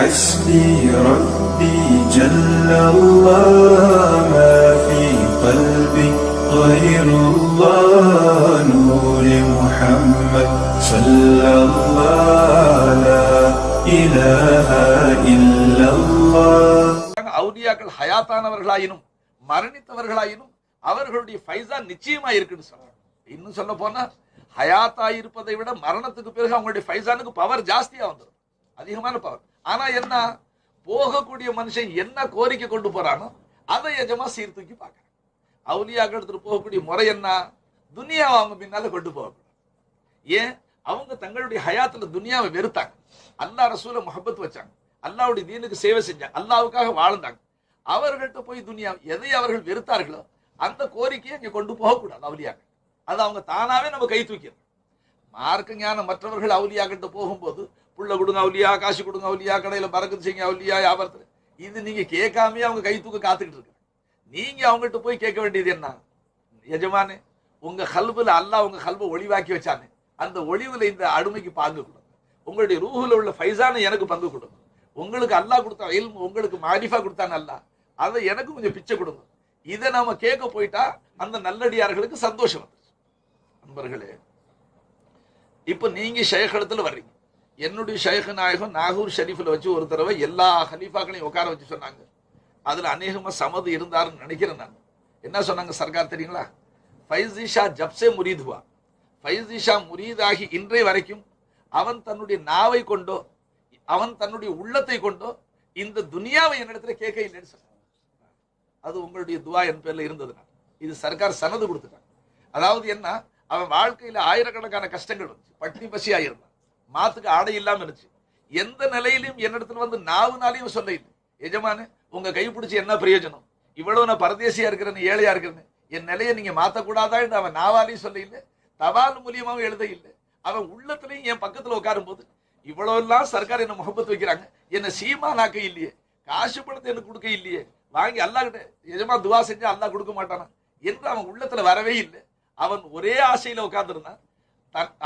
حسبي ربي جل الله ما في قلبي غير الله نور محمد صلى الله لا إله إلا الله அவுலியாக்கள் ஹயாத்தானவர்களாயினும் மரணித்தவர்களாயினும் அவர்களுடைய ஃபைசா நிச்சயமா இருக்குன்னு சொல்றாங்க இன்னும் சொல்ல போனா ஹயாத்தா இருப்பதை விட மரணத்துக்கு பிறகு அவங்களுடைய ஃபைசானுக்கு பவர் ஜாஸ்தியா வந்துடும் அதிகமான பவர் ஆனா என்ன போகக்கூடிய மனுஷன் என்ன கோரிக்கை கொண்டு போறானோ அதை எஜமா சீர்தூக்கி பார்க்கறாங்க அவுலியாக எடுத்துட்டு போகக்கூடிய முறை என்ன துனியாவை அவங்க பின்னால கொண்டு போகக்கூடாது. ஏன்? அவங்க தங்களுடைய ஹயாத்துல துனியாவை வெறுத்தாங்க. அல்லா ரசூல முஹப்பத் வச்சாங்க. அல்லாவுடைய தீனுக்கு சேவை செஞ்சாங்க. அல்லாவுக்காக வாழ்ந்தாங்க. அவர்கள்ட்ட போய் துனியா எதை அவர்கள் வெறுத்தார்களோ அந்த கோரிக்கையை இங்க கொண்டு போகக்கூடாது அவலியாக்கள். அது அவங்க தானாவே நம்ம கை தூக்கிடும் மார்க்க ஞானம் மற்றவர்கள் அவுலியாக்கிட்ட போகும்போது புள்ள கொடுங்க அவுலியா காசு கொடுங்க அவுலியா கடையில பறக்குது செய்யுங்க அவுலியா வியாபாரத்தில். இது நீங்க கேட்காமயே அவங்க கை தூக்க காத்துக்கிட்டு இருக்கு நீங்க அவங்ககிட்ட போய் கேட்க வேண்டியது என்ன? எஜமானே உங்க கல்புல அல்லாஹ் உங்க கல்பை ஒளிவாக்கி வச்சானே. அந்த ஒளிவுல இந்த அடிமைக்கு பங்கு கொடுங்க. உங்களுடைய ரூஹில் உள்ள ஃபைசான எனக்கு பங்கு கொடுங்க. உங்களுக்கு அல்லாஹ் கொடுத்தா இல்மு உங்களுக்கு மாரிஃபா கொடுத்தான் அல்லாஹ். அதை எனக்கு கொஞ்சம் பிச்சை கொடுங்க. இதை நாம கேட்க போயிட்டா அந்த நல்லடியார்களுக்கு சந்தோஷம் வந்துருச்சு. நண்பர்களே இப்ப நீங்க ஷேகத்துல வர்றீங்க. என்னுடைய ஷேக நாயகம் நாகூர் ஷெரீஃபில் வச்சு ஒரு தடவை எல்லா ஹலீஃபாக்களையும் உட்கார வச்சு சொன்னாங்க. அதில் அநேகமா சமது இருந்தாருன்னு நினைக்கிறேன் நான். என்ன சொன்னாங்க சர்க்கார் தெரியுங்களா? ஃபைசிஷா ஜப்சே முரீதுவா ஃபைசிஷா முரீதாகி இன்றைய வரைக்கும் அவன் தன்னுடைய நாவை கொண்டோ அவன் தன்னுடைய உள்ளத்தை கொண்டோ இந்த துனியாவை என்னிடத்துல கேட்க இல்லைன்னு சொன்னாங்க. அது உங்களுடைய துவா என் பேரில் இருந்ததுனா இது சர்க்கார் சனது கொடுத்துட்டாங்க. அதாவது என்ன? அவன் வாழ்க்கையில் ஆயிரக்கணக்கான கஷ்டங்கள் வந்துச்சு. பட்டினி பசியா இருந்தான் மாத்துக்கு ஆடை இல்லாம இருந்துச்சு. எந்த நிலையிலும் என்னிடத்துல வந்து நாவுனாலையும் சொல்ல இல்லை. எஜமானு உங்க கைப்பிடிச்சு என்ன பிரயோஜனம்? இவ்வளவு நான் பரதேசியா இருக்கிறேன்னு ஏழையா இருக்கிறேன்னு என் நிலையை நீங்க மாத்தக்கூடாதான்னு அவன் நாவாலையும் சொல்ல இல்லை. தபால் மூலியமாவும் எழுத இல்லை. அவன் உள்ளத்துலையும் என் பக்கத்துல உட்காரும் போது இவ்வளவு எல்லாம் சர்க்கார் என்ன முகப்பத்து வைக்கிறாங்க? என்ன சீமா நாக்க இல்லையே. காசு பணத்தை எனக்கு கொடுக்க இல்லையே. வாங்கி அல்லாக்கிட்ட எஜமா துவா செஞ்சா அல்லா கொடுக்க மாட்டானா? என்று அவன் உள்ளத்துல வரவே இல்லை. அவன் ஒரே ஆசையில உட்காந்துருந்தான்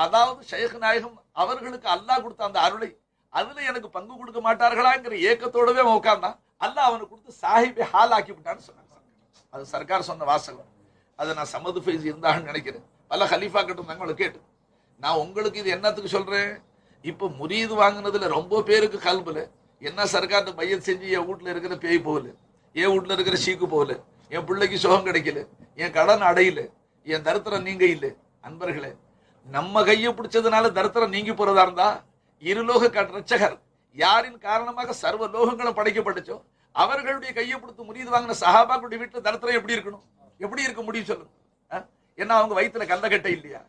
அதாவது ஷேக் நாயகம் அவர்களுக்கு அல்லாஹ் கொடுத்த அந்த அருளை அதுல எனக்கு பங்கு கொடுக்க மாட்டார்களாங்கிற ஏக்கத்தோடவே அவன் உட்கார்ந்தான். அல்லாஹ் அவனுக்கு கொடுத்து சாஹிபை ஹால் ஆக்கி விட்டான்னு சொன்னாங்க அது சர்க்கார் சொன்ன வாசகம். அதை நான் சமது ஃபைஸ் இருந்தான்னு நினைக்கிறேன். பல ஹலீஃபா கிட்ட இருந்தாங்க கேட்டு நான் உங்களுக்கு இது என்னத்துக்கு சொல்றேன்? இப்போ முரீது வாங்கினதுல ரொம்ப பேருக்கு கல்புல. என்ன சர்க்கார் பையன் செஞ்சு என் வீட்டில் இருக்கிற பேய் போகல. என் வீட்டில் இருக்கிற சீக்கு போகல. என் பிள்ளைக்கு சுகம் கிடைக்கல. என் கடன் அடையில. என் தரித்திரம் நீங்க இல்லை. அன்பர்களே நம்ம கையை பிடிச்சதுனால தரித்திரம் நீங்கி போறதா இருந்தா இருலோக க- ரட்சகர். யாரின் காரணமாக சர்வ லோகங்களும் படைக்கப்பட்டுச்சோ அவர்களுடைய கையை பிடித்து முறியது வாங்கின சஹாபாக்களுடைய வீட்டில் தரித்திரம் எப்படி இருக்கணும்? எப்படி இருக்க முடியும் சொல்லுங்க. ஏன்னா அவங்க வயித்துல கந்தக்கட்டை இல்லையா?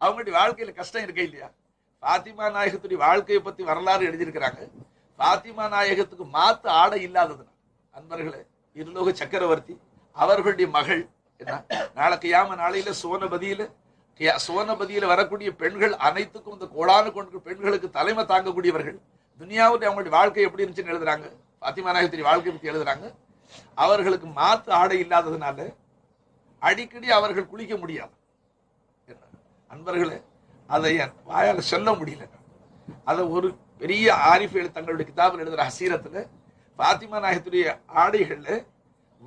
அவங்களுடைய வாழ்க்கையில கஷ்டம் இருக்க இல்லையா? பாத்திமா நாயகத்துடைய வாழ்க்கையை பத்தி வரலாறு எழுதியிருக்கிறாங்க. பாத்திமா நாயகத்துக்கு மாத்து ஆடை இல்லாததுனா அன்பர்களே இருலோக சக்கரவர்த்தி அவர்களுடைய மகள் என்ன? நாளைக்கு யாம நாளையில சோனபதியில சுவர்ணபதியில் வரக்கூடிய பெண்கள் அனைத்துக்கும் இந்த கோடானு கொண்டு பெண்களுக்கு தலைமை தாங்கக்கூடியவர்கள். துனியாவுடைய அவங்களுடைய வாழ்க்கை எப்படி இருந்துச்சுன்னு எழுதுறாங்க. பாத்திமா நாயகத்துடைய வாழ்க்கை பற்றி எழுதுறாங்க. அவர்களுக்கு மாத்து ஆடை இல்லாததுனால அடிக்கடி அவர்கள் குளிக்க முடியாது. என்ன? அன்பர்களே அதை என் சொல்ல முடியல. அதை ஒரு பெரிய ஆரிஃபுகள் தங்களுடைய கிதாபில் எழுதுகிற அசீரத்தில் பாத்திமா நாயகத்துடைய ஆடைகளில்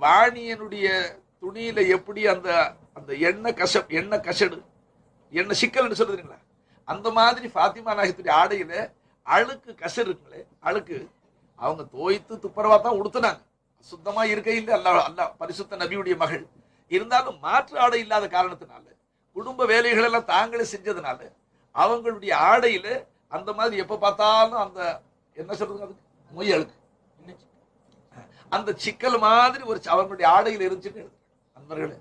வாணியனுடைய துணியில் எப்படி அந்த அந்த எண்ணெய் கசப் எண்ணெய் கசடு எண்ணெய் சிக்கல்னு சொல்லுதுங்களா? அந்த மாதிரி ஃபாத்திமா நாயகத்துடைய ஆடையில அழுக்கு கசர் இருக்குங்களே அழுக்கு. அவங்க தோய்த்து துப்புரவா தான் உடுத்துனாங்க. சுத்தமா இருக்கையில் அல்ல அல்ல பரிசுத்த நபியுடைய மகள். இருந்தாலும் மாற்று ஆடை இல்லாத காரணத்தினால குடும்ப வேலைகள் எல்லாம் தாங்களே செஞ்சதுனால அவங்களுடைய ஆடையில அந்த மாதிரி எப்ப பார்த்தாலும் அந்த என்ன சொல்றது அதுக்கு? மொய் அழுக்கு. அந்த சிக்கல் மாதிரி ஒரு அவங்களுடைய ஆடையில் இருந்துச்சுன்னு அன்பர்களே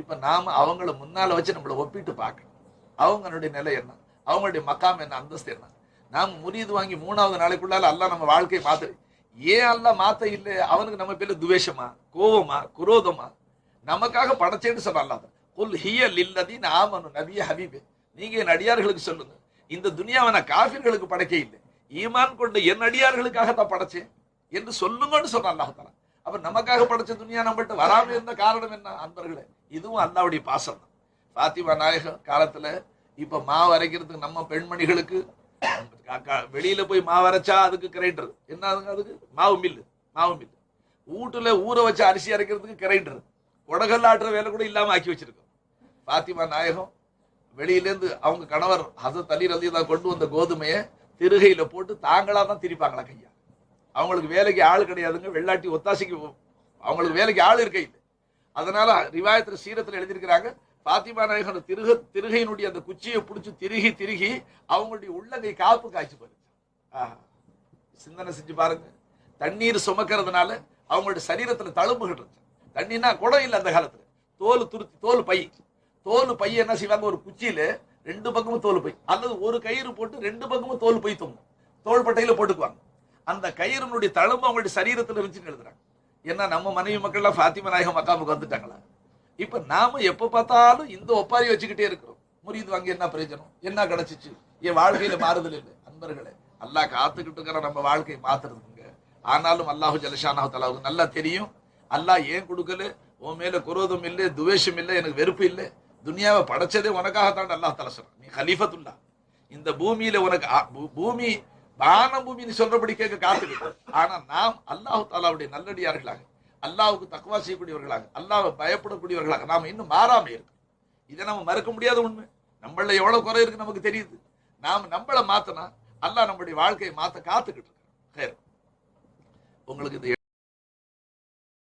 இப்ப நாம அவங்கள முன்னால வச்சு நம்மளை ஒப்பிட்டு பார்க்கணும். அவங்களுடைய நிலை என்ன? அவங்களுடைய மக்காம் என்ன? அந்தஸ்து என்ன? நாம் முறியது வாங்கி மூணாவது நாளைக்குள்ளால அல்லாஹ் நம்ம வாழ்க்கையை மாத்து. ஏன் அல்ல மாத்த இல்லை அவனுக்கு நம்ம பேர்ல துவேஷமா? கோவமா? குரோதமா? நமக்காக படைச்சேன்னு சொன்ன அல்லாஹ் குல் ஹிய லில்லதி ஆமனு நபிய ஹபீபு. நீங்க என் அடியார்களுக்கு சொல்லுங்க. இந்த துனியாவை நான் காஃபிர்களுக்கு படைக்க இல்லை. ஈமான் கொண்டு என் அடியார்களுக்காக தான் படைச்சேன் என்று சொல்லுங்கன்னு சொன்ன அல்லாஹ் அப்ப நமக்காக படைச்ச துனியா நம்மகிட்ட வராம இருந்த காரணம் என்ன? அன்பர்களே இதுவும் அல்லாவுடைய பாசம் தான் பாத்திமா நாயகம் காலத்துல இப்ப மாவு அரைக்கிறதுக்கு நம்ம பெண்மணிகளுக்கு வெளியில போய் மாவு அரைச்சா அதுக்கு கிரைண்டர். என்ன அதுங்க அதுக்கு? மாவு மில்லு மாவு மில்லு. வீட்டுல ஊற வச்சு அரிசி அரைக்கிறதுக்கு கிரைண்டர். உடகல் ஆட்டுற வேலை கூட இல்லாம ஆக்கி வச்சிருக்கோம். பாத்திமா நாயகம் வெளியிலேருந்து அவங்க கணவர் ஹசத் அலி ரலி தான் கொண்டு வந்த கோதுமையை திருகையில் போட்டு தாங்களாக தான் திரிப்பாங்களா கையா. அவங்களுக்கு வேலைக்கு ஆள் கிடையாதுங்க. வெள்ளாட்டி ஒத்தாசைக்கு அவங்களுக்கு வேலைக்கு ஆள் இருக்க இல்லை. அதனால ரிவாயத்தில் சீரத்தில் எழுதியிருக்கிறாங்க. பாத்திமா நாயகன் திருக திருகையினுடைய அந்த குச்சியை பிடிச்சி திருகி திருகி அவங்களுடைய உள்ளங்கை காப்பு காய்ச்சி போயிருச்சு ஆஹா. சிந்தனை செஞ்சு பாருங்க. தண்ணீர் சுமக்கிறதுனால அவங்களுடைய சரீரத்துல தழும்புகள் இருந்துச்சு. தண்ணினா குடம் இல்லை அந்த காலத்துல. தோல் துருத்தி தோல் பை. தோல் பை என்ன செய்வாங்க? ஒரு குச்சியில ரெண்டு பக்கமும் தோல் பை. அல்லது ஒரு கயிறு போட்டு ரெண்டு பக்கமும் தோல் பை தொங்கும். தோல் பட்டையில் போட்டுக்குவாங்க. அந்த கயிறுனுடைய தழும்பு அவங்களுடைய சரீரத்துல இருந்துச்சுன்னு எழுதுறாங்க. ஏன்னா நம்ம மனைவி மக்கள்லாம் ஃபாத்திம நாயகம் மக்காமுக்கு வந்துட்டாங்களா? இப்ப நாம எப்ப பார்த்தாலும் இந்த ஒப்பாரி வச்சுக்கிட்டே இருக்கிறோம். முறியது வாங்கி என்ன பிரயோஜனம்? என்ன கிடைச்சிச்சு? என் வாழ்க்கையில மாறுதல் இல்லை. அன்பர்களே அல்லாஹ் காத்துக்கிட்டு இருக்கிற நம்ம வாழ்க்கையை மாத்துறதுங்க. ஆனாலும் அல்லாஹு ஜலஷானாஹு தலாவுக்கு நல்லா தெரியும். அல்லாஹ் ஏன் கொடுக்கல? உன் மேல குரோதம் இல்லை துவேஷம் இல்லை எனக்கு வெறுப்பு இல்லை. துனியாவை படைச்சதே உனக்காகத்தான் அல்லாஹ் தலை சொல்றான். நீ ஹலீஃபத்துல்லா இந்த பூமியில உனக்கு பூமி வான பூமி நீ சொல்றபடி கேட்க காத்துக்கிட்டு. ஆனா நாம் அல்லாஹு தாலாவுடைய நல்லடியார்களாக அல்லாஹ்வுக்கு தக்குவா செய்யக்கூடியவர்களாக அல்லாவை பயப்படக்கூடியவர்களாக நாம் இன்னும் மாறாம இருக்கோம் இதை நம்ம மறுக்க முடியாத உண்மை. நம்மள எவ்வளவு குறை இருக்கு நமக்கு தெரியுது. நாம் நம்மளை மாத்தினா அல்லாஹ் நம்முடைய வாழ்க்கையை மாத்த காத்துக்கிட்டு இருக்கோம் உங்களுக்கு இந்த